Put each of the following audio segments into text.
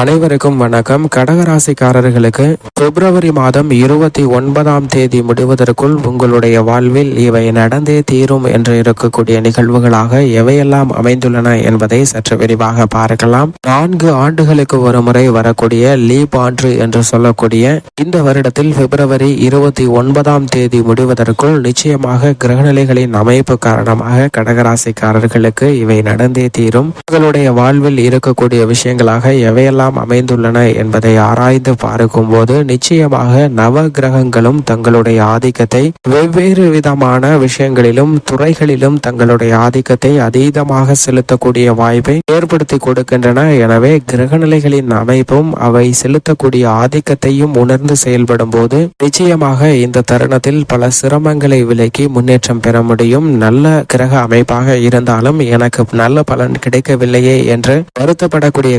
அனைவருக்கும் வணக்கம். கடகராசிக்காரர்களுக்கு பிப்ரவரி மாதம் இருபத்தி ஒன்பதாம் தேதி முடிவதற்குள் உங்களுடைய வாழ்வில் இவை நடந்தே தீரும் என்று இருக்கக்கூடிய நிகழ்வுகளாக எவையெல்லாம் அமைந்துள்ளன என்பதை சற்று விரிவாக பார்க்கலாம். நான்கு ஆண்டுகளுக்கு ஒரு முறை வரக்கூடிய லீப் ஆண்டு என்று சொல்லக்கூடிய இந்த வருடத்தில் பிப்ரவரி இருபத்தி ஒன்பதாம் தேதி முடிவதற்குள் நிச்சயமாக கிரகநிலைகளின் அமைப்பு காரணமாக கடகராசிக்காரர்களுக்கு இவை நடந்தே தீரும். உங்களுடைய வாழ்வில் இருக்கக்கூடிய விஷயங்களாக எவையெல்லாம் அமைந்துள்ளன என்பதை ஆராய்ந்து பார்க்கும்போது நிச்சயமாக நவ கிரகங்களும் தங்களுடைய ஆதிக்கத்தை வெவ்வேறு விதமான விஷயங்களிலும் துறைகளிலும் தங்களுடைய ஆதிக்கத்தை அதீதமாக செலுத்தக்கூடிய வாய்ப்பை ஏற்படுத்தி கொடுக்கின்றன. எனவே கிரகநிலைகளின் அமைப்பும் அவை செலுத்தக்கூடிய ஆதிக்கத்தையும் உணர்ந்து செயல்படும் போது நிச்சயமாக இந்த தருணத்தில் பல சிரமங்களை விலக்கி முன்னேற்றம் பெற முடியும். நல்ல கிரக அமைப்பாக இருந்தாலும் எனக்கு நல்ல பலன் கிடைக்கவில்லையே என்று வருத்தப்படக்கூடிய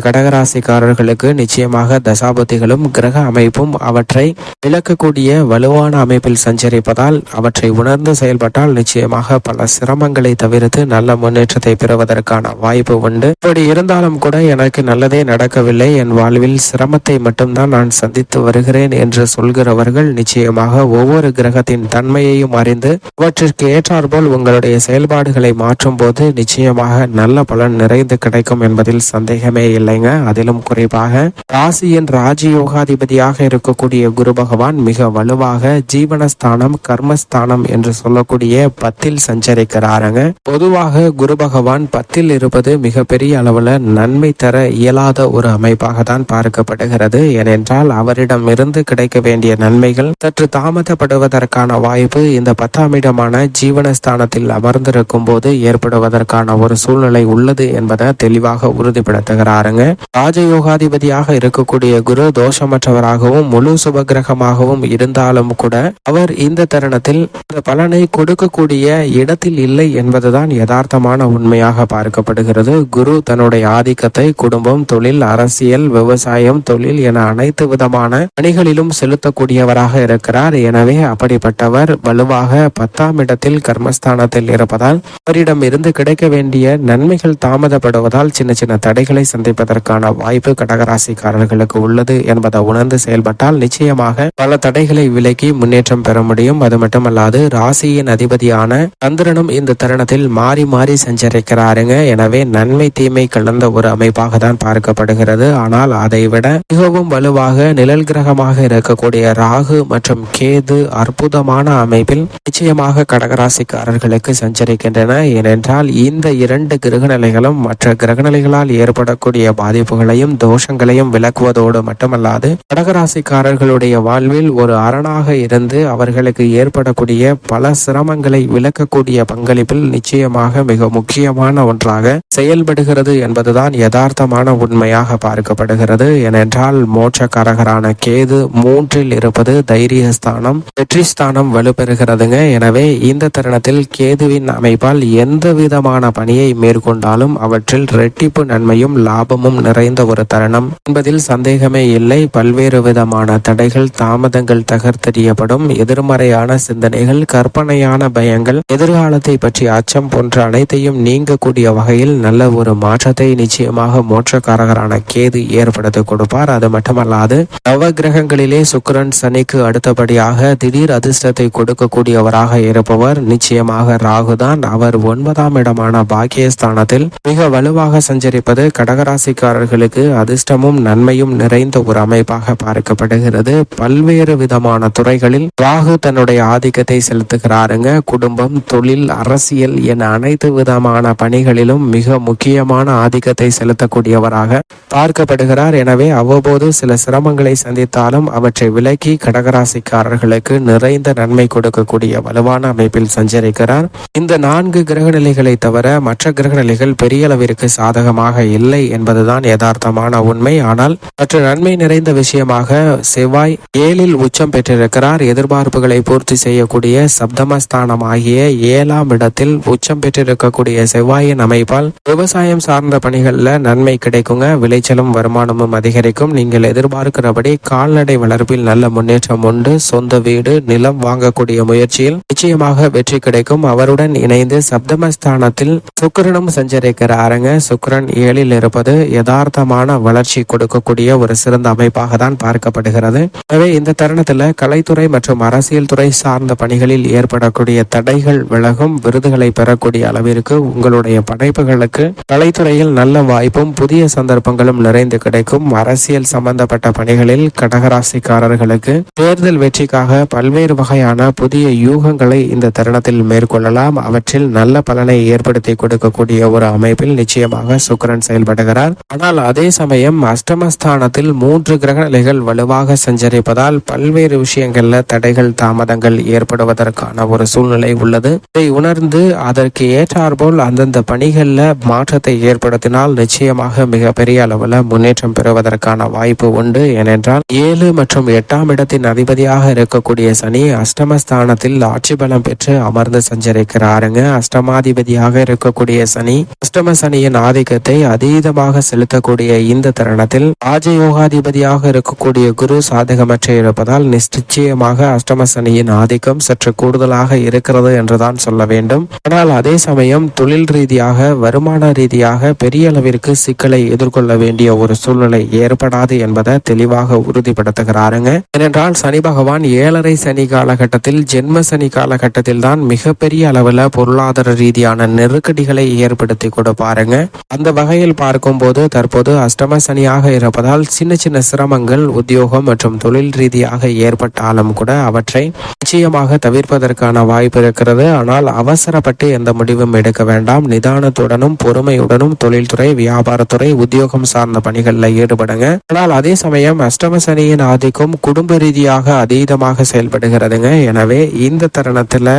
கடகராசிக்காரர்களுக்கு நிச்சயமாக தசாபதிகளும் கிரக அமைப்பும் அவற்றை விளக்கக்கூடிய வலுவான அமைப்பில் சஞ்சரிப்பதால் அவற்றை உணர்ந்து செயல்பட்டால் நிச்சயமாக பல சிரமங்களை தவிர்த்து நல்ல முன்னேற்றத்தை பெறுவதற்கான வாய்ப்பு உண்டு. இப்படி இருந்தாலும் கூட எனக்கு நல்லதே நடக்கவில்லை. என் வாழ்வில் சிரமத்தை மட்டும்தான் நான் சந்தித்து வருகிறேன் என்று சொல்கிறவர்கள் நிச்சயமாக ஒவ்வொரு கிரகத்தின் தன்மையையும் அறிந்து அவற்றிற்கு ஏற்றாற்போல் உங்களுடைய செயல்பாடுகளை மாற்றும் போது நிச்சயமாக நல்ல பலன் நிறைந்து கிடைக்கும் என்பதில் சந்தேகமே இல்லைங்க. அதிலும் நிறைவாக ராசியின் ராஜயோகாதிபதியாக இருக்கக்கூடிய குரு பகவான் மிக வலுவாக ஜீவனஸ்தானம் கர்மஸ்தானம் என்று சொல்லக்கூடிய பத்தில் சஞ்சரிக்கிறாருங்க. பொதுவாக குரு பகவான் பத்தில் இருப்பது மிகப்பெரிய அளவுல நன்மை தர இயலாத ஒரு அமைப்பாக தான் பார்க்கப்படுகிறது. ஏனென்றால் அவரிடம் இருந்து கிடைக்க வேண்டிய நன்மைகள் சற்று தாமதப்படுவதற்கான வாய்ப்பு இந்த பத்தாம் இடமான ஜீவனஸ்தானத்தில் அமர்ந்திருக்கும் போது ஏற்படுவதற்கான ஒரு சூழ்நிலை உள்ளது என்பதை தெளிவாக உறுதிப்படுத்துகிறாருங்க. ராஜயோகா ராஜயோகாதிபதியாக இருக்கக்கூடிய குரு தோஷமற்றவராகவும் முழு சுபகிரகமாகவும் இருந்தாலும் கூட அவர் இந்த தருணத்தில் இந்த பலனை கொடுக்கக்கூடிய இடத்தில் இல்லை என்பதுதான் யதார்த்தமான உண்மையாக பார்க்கப்படுகிறது. குரு தன்னுடைய ஆதிக்கத்தை குடும்பம் தொழில் அரசியல் விவசாயம் தொழில் என அனைத்து விதமான பணிகளிலும் செலுத்தக்கூடியவராக இருக்கிறார். எனவே அப்படிப்பட்டவர் வலுவாக பத்தாம் இடத்தில் கர்மஸ்தானத்தில் இருப்பதால் அவரிடம் இருந்து கிடைக்க வேண்டிய நன்மைகள் தாமதப்படுவதால் சின்ன சின்ன தடைகளை சந்திப்பதற்கான வாய்ப்பு கடகராசிக்காரர்களுக்கு உள்ளது என்பதை உணர்ந்து செயல்பட்டால் நிச்சயமாக பல தடைகளை விலக்கி முன்னேற்றம் பெற முடியும். அது மட்டுமல்லாது ராசியின் அதிபதியான சந்திரனும் இந்த தருணத்தில் மாறி மாறி சஞ்சரிக்கிறாருங்க. எனவே நன்மை தீமை கலந்த ஒரு அமைப்பாக தான் பார்க்கப்படுகிறது. ஆனால் அதை விட மிகவும் வலுவாக நிழல் கிரகமாக இருக்கக்கூடிய ராகு மற்றும் கேது அற்புதமான அமைப்பில் நிச்சயமாக கடகராசிக்காரர்களுக்கு சஞ்சரிக்கின்றன. ஏனென்றால் இந்த இரண்டு கிரகநிலைகளும் மற்ற கிரகநிலைகளால் ஏற்படக்கூடிய பாதிப்புகளையும் தோஷங்களையும் விளக்குவதோடு மட்டுமல்லாது கடகராசிக்காரர்களுடைய வாழ்வில் ஒரு அரணாக இருந்து அவர்களுக்கு ஏற்படக்கூடிய பல சிரமங்களை விளக்கக்கூடிய பங்களிப்பில் நிச்சயமாக மிக முக்கியமான ஒன்றாக செயல்படுகிறது என்பதுதான் யதார்த்தமான உண்மையாக பார்க்கப்படுகிறது. ஏனென்றால் மோட்சக்காரகரான கேது மூன்றில் இருப்பது தைரியஸ்தானம் வெற்றி ஸ்தானம் வலுப்பெறுகிறதுங்க. எனவே இந்த தருணத்தில் கேதுவின் அமைப்பால் எந்த விதமான பணியை மேற்கொண்டாலும் அவற்றில் ரெட்டிப்பு நன்மையும் லாபமும் நிறைந்த ஒரு தருணம். என்பதில் சந்தேகமே இல்லை. பல்வேறு விதமான தடைகள் தாமதங்கள் தகர்த்தெறியப்படும். எதிர்மறையான சிந்தனைகள் கற்பனையான பயங்கள் எதிர்காலத்தை பற்றி அச்சம் போன்ற அனைத்தையும் நீங்கக்கூடிய வகையில் நல்ல ஒரு மாற்றத்தை நிச்சயமாக மோட்சக்காரகரான கேது ஏற்படுத்தி கொடுப்பார். அது மட்டுமல்லாது நவ கிரகங்களிலே சுக்கிரன் சனிக்கு அடுத்தபடியாக திடீர் அதிர்ஷ்டத்தை கொடுக்கக்கூடியவராக இருப்பவர் நிச்சயமாக ராகுதான். அவர் ஒன்பதாம் இடமான பாக்கியஸ்தானத்தில் மிக வலுவாக சஞ்சரிப்பது கடகராசிக்காரர்களுக்கு அதிர்ஷ்டமும் நன்மையும் நிறைந்த ஒரு அமைப்பாக பார்க்கப்படுகிறது. பல்வேறு விதமான துறைகளில் ராகு தன்னுடைய ஆதிக்கத்தை செலுத்துகிறாருங்க. குடும்பம் தொழில் அரசியல் என அனைத்து விதமான பணிகளிலும் மிக முக்கியமான ஆதிக்கத்தை செலுத்தக்கூடியவராக பார்க்கப்படுகிறார். எனவே அவ்வப்போது சில சிரமங்களை சந்தித்தாலும் அவற்றை விலக்கி கடகராசிக்காரர்களுக்கு நிறைந்த நன்மை கொடுக்கக்கூடிய வலுவான அமைப்பில் சஞ்சரிக்கிறார். இந்த நான்கு கிரக நிலைகளை தவிர மற்ற கிரக நிலைகள் பெரிய அளவிற்கு சாதகமாக இல்லை என்பதுதான் யதார்த்தமான உண்மை. ஆனால் மற்ற நன்மை நிறைந்த விஷயமாக செவ்வாய் ஏழில் உச்சம் பெற்றிருக்கிறார். எதிர்பார்ப்புகளை பூர்த்தி செய்யக்கூடிய சப்தமஸ்தானம் ஆகிய ஏழாம் இடத்தில் உச்சம் பெற்றிருக்கக்கூடிய செவ்வாயின் அமைப்பால் விவசாயம் சார்ந்த பணிகள்ல நன்மை கிடைக்குங்க. விளைச்சலும் வருமானமும் அதிகரிக்கும். நீங்கள் எதிர்பார்க்கிறபடி கால்நடை வளர்ப்பில் நல்ல முன்னேற்றம் உண்டு. சொந்த வீடு நிலம் வாங்கக்கூடிய முயற்சியில் நிச்சயமாக வெற்றி கிடைக்கும். அவருடன் இணைந்து சப்தமஸ்தானத்தில் சுக்கிரனும் சஞ்சரிக்கிறாருங்க. சுக்கரன் ஏழில் இருப்பது யதார்த்தமான வளர்ச்சி கொடுக்கக்கூடிய ஒரு சிறந்த அமைப்பாக தான் பார்க்கப்படுகிறது. எனவே இந்த தருணத்தில் கலைத்துறை மற்றும் அரசியல் துறை சார்ந்த பணிகளில் ஏற்படக்கூடிய தடைகள் விலகும் விருதுகளை பெறக்கூடிய அளவிற்கு உங்களுடைய படைப்புகளுக்கு கலைத்துறையில் நல்ல வாய்ப்பும் புதிய சந்தர்ப்பங்களும் நிறைந்து கிடைக்கும். அரசியல் சம்பந்தப்பட்ட பணிகளில் கடகராசிக்காரர்களுக்கு தேர்தல் வெற்றிக்காக பல்வேறு வகையான புதிய யூகங்களை இந்த தருணத்தில் மேற்கொள்ளலாம். அவற்றில் நல்ல பலனை ஏற்படுத்தி கொடுக்கக்கூடிய ஒரு அமைப்பில் நிச்சயமாக சுக்கரன் செயல்படுகிறார். ஆனால் அதே சமயம் அஷ்டமஸ்தானத்தில் மூன்று கிரக நிலைகள் வலுவாக சஞ்சரிப்பதால் பல்வேறு விஷயங்கள்ல தடைகள் தாமதங்கள் ஏற்படுவதற்கான ஒரு சூழ்நிலை உள்ளது. இதை உணர்ந்து அதற்கு ஏற்றாற்போல் அந்தந்த பணிகள்ல மாற்றத்தை ஏற்படுத்தினால் நிச்சயமாக மிகப்பெரிய அளவுல முன்னேற்றம் பெறுவதற்கான வாய்ப்பு உண்டு. ஏனென்றால் ஏழு மற்றும் எட்டாம் இடத்தின் அதிபதியாக இருக்கக்கூடிய சனி அஷ்டமஸ்தானத்தில் ஆட்சி பலம் பெற்று அமர்ந்து சஞ்சரிக்கிறாருங்க. அஷ்டமாதிபதியாக இருக்கக்கூடிய சனி அஷ்டம சனியின் ஆதிக்கத்தை அதீதமாக செலுத்தக்கூடிய இந்த இந்த தருணத்தில் ராஜயோகாதிபதியாக இருக்கக்கூடிய குரு சாதகமற்ற இருப்பதால் நிச்சயமாக அஷ்டம சனியின் ஆதிக்கம் சற்று கூடுதலாக இருக்கிறது என்றுதான் சொல்ல வேண்டும். ஆனால் அதே சமயம் தொழில் ரீதியாக வருமான ரீதியாக பெரிய அளவிற்கு சிக்கலை எதிர்கொள்ள வேண்டிய ஒரு சூழ்நிலை ஏற்படாது என்பதை தெளிவாக உறுதிப்படுத்துகிறாருங்க. ஏனென்றால் சனி பகவான் ஏழரை சனி காலகட்டத்தில் ஜென்ம சனி காலகட்டத்தில் தான் மிகப்பெரிய அளவில் பொருளாதார ரீதியான நெருக்கடிகளை ஏற்படுத்தி கொடுப்பாருங்க. அந்த வகையில் பார்க்கும்போது தற்போது அஷ்டம சனியாக இருப்பதால் சின்ன சின்ன சிரமங்கள் உத்தியோகம் மற்றும் தொழில் ரீதியாக ஏற்பட்டாலும் கூட அவற்றை நிச்சயமாக தவிர்ப்பதற்கான வாய்ப்பு இருக்கிறது. ஆனால் அவசரப்பட்டு எந்த முடிவும் எடுக்க வேண்டாம். நிதானத்துடனும் பொறுமையுடனும் தொழில்துறை வியாபாரத்துறை உத்தியோகம் சார்ந்த பணிகளில் ஈடுபடுங்க. ஆனால் அதே சமயம் அஷ்டம சனியின் ஆதிக்கம் குடும்ப ரீதியாக அதீதமாக செயல்படுகிறதுங்க. எனவே இந்த தருணத்துல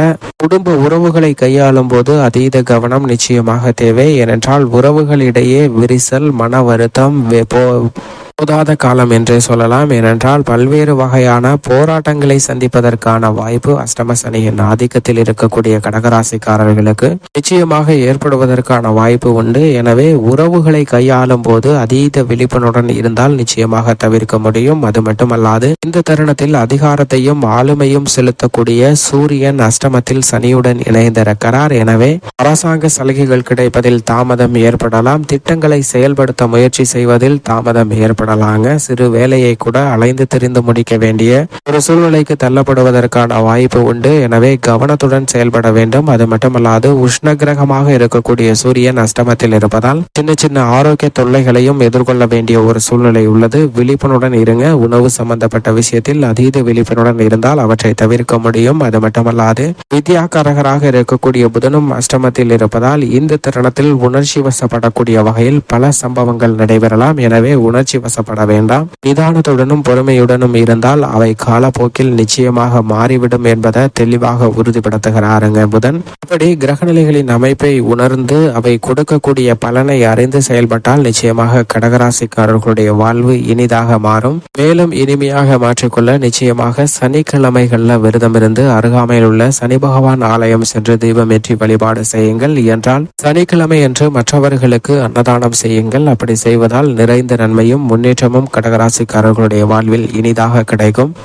குடும்ப உறவுகளை கையாளும் போது அதீத கவனம் நிச்சயமாக தேவை. ஏனென்றால் உறவுகளிடையே விரிசல் மன வருத்தம் về போதாத காலம் என்றே சொல்லலாம். ஏனென்றால் பல்வேறு வகையான போராட்டங்களை சந்திப்பதற்கான வாய்ப்பு அஷ்டம சனியின் ஆதிக்கத்தில் இருக்கக்கூடிய கடகராசிக்காரர்களுக்கு நிச்சயமாக ஏற்படுவதற்கான வாய்ப்பு உண்டு. எனவே உறவுகளை கையாளும் போது அதீத விழிப்புணர்வுடன் இருந்தால் நிச்சயமாக தவிர்க்க முடியும். அது மட்டுமல்லாது இந்த தருணத்தில் அதிகாரத்தையும் ஆளுமையும் செலுத்தக்கூடிய சூரியன் அஷ்டமத்தில் சனியுடன் இணைந்திருக்கிறார். எனவே அரசாங்க சலுகைகள் கிடைப்பதில் தாமதம் ஏற்படலாம். திட்டங்களை செயல்படுத்த முயற்சி செய்வதில் தாமதம் ஏற்படும் ஏற்படலாங்க சிறு வேலையை கூட அலைந்து தெரிந்து முடிக்க வேண்டிய ஒரு சூழ்நிலைக்கு தள்ளப்படுவதற்கான வாய்ப்பு உண்டு. எனவே கவனத்துடன் செயல்பட வேண்டும். அது மட்டுமல்லாது உஷ்ண கிரகமாக இருக்கக்கூடிய சூரியன் அஷ்டமத்தில் இருப்பதால் சின்ன சின்ன ஆரோக்கிய தொல்லைகளையும் எதிர்கொள்ள வேண்டிய ஒரு சூழ்நிலை உள்ளது. விழிப்புணர்வுடன் இருங்க. உணவு சம்பந்தப்பட்ட விஷயத்தில் அதீத விழிப்புணர்வுடன் இருந்தால் அவற்றை தவிர்க்க முடியும். அது மட்டுமல்லாது வித்யாகாரகராக இருக்கக்கூடிய புதனும் அஷ்டமத்தில் இருப்பதால் இந்த தருணத்தில் உணர்ச்சி வசப்படக்கூடிய வகையில் பல சம்பவங்கள் நடைபெறலாம். எனவே உணர்ச்சி வசப்பட வேண்டாம். நிதானத்துடனும் பொறுமையுடனும் இருந்தால் அவை காலப்போக்கில் நிச்சயமாக மாறிவிடும் என்பதை தெளிவாக உறுதிப்படுத்துகிறாருங்க புதன். இப்படி கிரகநிலைகளின் அமைப்பை உணர்ந்து அவை கொடுக்கக்கூடிய பலனை அறிந்து செயல்பட்டால் நிச்சயமாக கடகராசிக்காரர்களுடைய வாழ்வு இனிதாக மாறும். மேலும் இனிமையாக மாற்றிக்கொள்ள நிச்சயமாக சனிக்கிழமைகள்ல விரதமிருந்து அருகாமையில் உள்ள சனி பகவான் ஆலயம் சென்று தீபம் ஏற்றி வழிபாடு செய்யுங்கள். என்றால் சனிக்கிழமை என்று மற்றவர்களுக்கு அன்னதானம் செய்யுங்கள். அப்படி செய்வதால் நிறைந்த நன்மையும் முன்னே முன்னேற்றமும் கடகராசிக்காரர்களுடைய வாழ்வில் இனிதாக கிடைக்கும்.